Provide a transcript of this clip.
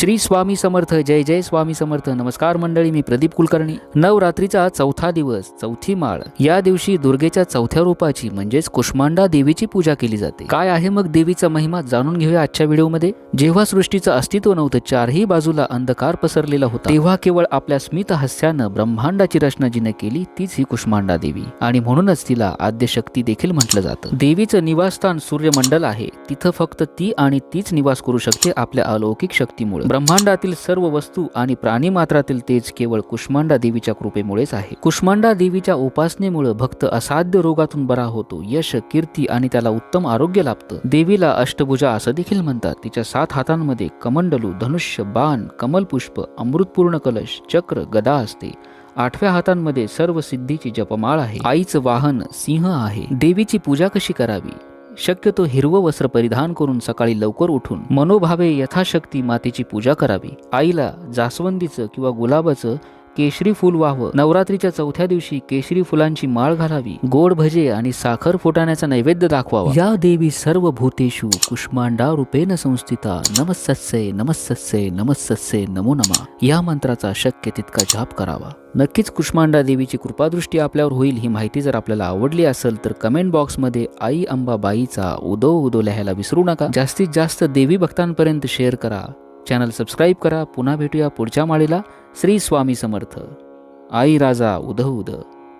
श्री स्वामी समर्थ जय जय स्वामी समर्थ. नमस्कार मंडळी मी प्रदीप कुलकर्णी. नवरात्रीचा चौथा दिवस चौथी माळ. या दिवशी दुर्गेच्या चौथ्या रूपाची म्हणजेच कुष्मांडा देवीची पूजा केली जाते. काय आहे मग देवीचा महिमा जाणून घेऊया आजच्या व्हिडिओमध्ये. जेव्हा सृष्टीचं अस्तित्व नव्हतं चारही बाजूला अंधकार पसरलेला होता. तेव्हा केवळ आपल्या स्मित हास्यानं ब्रह्मांडाची रचना जिने केली तीच ही कुष्मांडा देवी. आणि म्हणूनच तिला आद्यशक्ती देखील म्हटलं जातं. देवीचं निवासस्थान सूर्यमंडल आहे. तिथं फक्त ती आणि तीच निवास करू शकते आपल्या अलौकिक शक्तीमुळे. ब्रह्मांडातील सर्व वस्तू आणि प्राणी मात्रातील तेज केवळ कुष्मांडा देवीच्या कृपेमुळेच आहे. कुष्मांडा देवीच्या उपासनेमुळे भक्त असाध्य रोगातून बरा होतो यश कीर्ती आणि त्याला उत्तम आरोग्य लाभतं. देवीला अष्टभुजा असं देखील म्हणतात. तिच्या सात हातांमध्ये कमंडलू धनुष्य बाण कमलपुष्प अमृतपूर्ण कलश चक्र गदा असते. आठव्या हातांमध्ये सर्व सिद्धीची जपमाळ आहे. आईचं वाहन सिंह आहे. देवीची पूजा कशी करावी? शक्यतो हिरवं वस्त्र परिधान करून सकाळी लवकर उठून मनोभावे यथाशक्ती मातेची पूजा करावी. आईला जास्वंदीचं किंवा गुलाबाचं केशरी फुल व्हावं. नवरात्रीच्या चौथ्या दिवशी केशरी फुलांची माळ घालावी. गोड भजे आणि साखर फुटाण्याचा नैवेद्य दाखवावा. या देवी सर्व भूतेषु कुष्मांडा रूपेण संस्थिता. नमस्सत्से नमस्सत्से नमस्सत्से नमो नमा. या मंत्राचा शक्य तितका जाप करावा. नक्कीच कुष्मांडा देवीची कृपादृष्टी आपल्यावर होईल. ही माहिती जर आपल्याला आवडली असेल तर कमेंट बॉक्समध्ये आई अंबाबाईचा उदो उदो लिहायला विसरू नका. जास्तीत जास्त देवी भक्तांपर्यंत शेअर करा. चॅनल सबस्क्राईब करा. पुन्हा भेटूया पुढच्या माळीला. श्री स्वामी समर्थ. आई राजा उद उद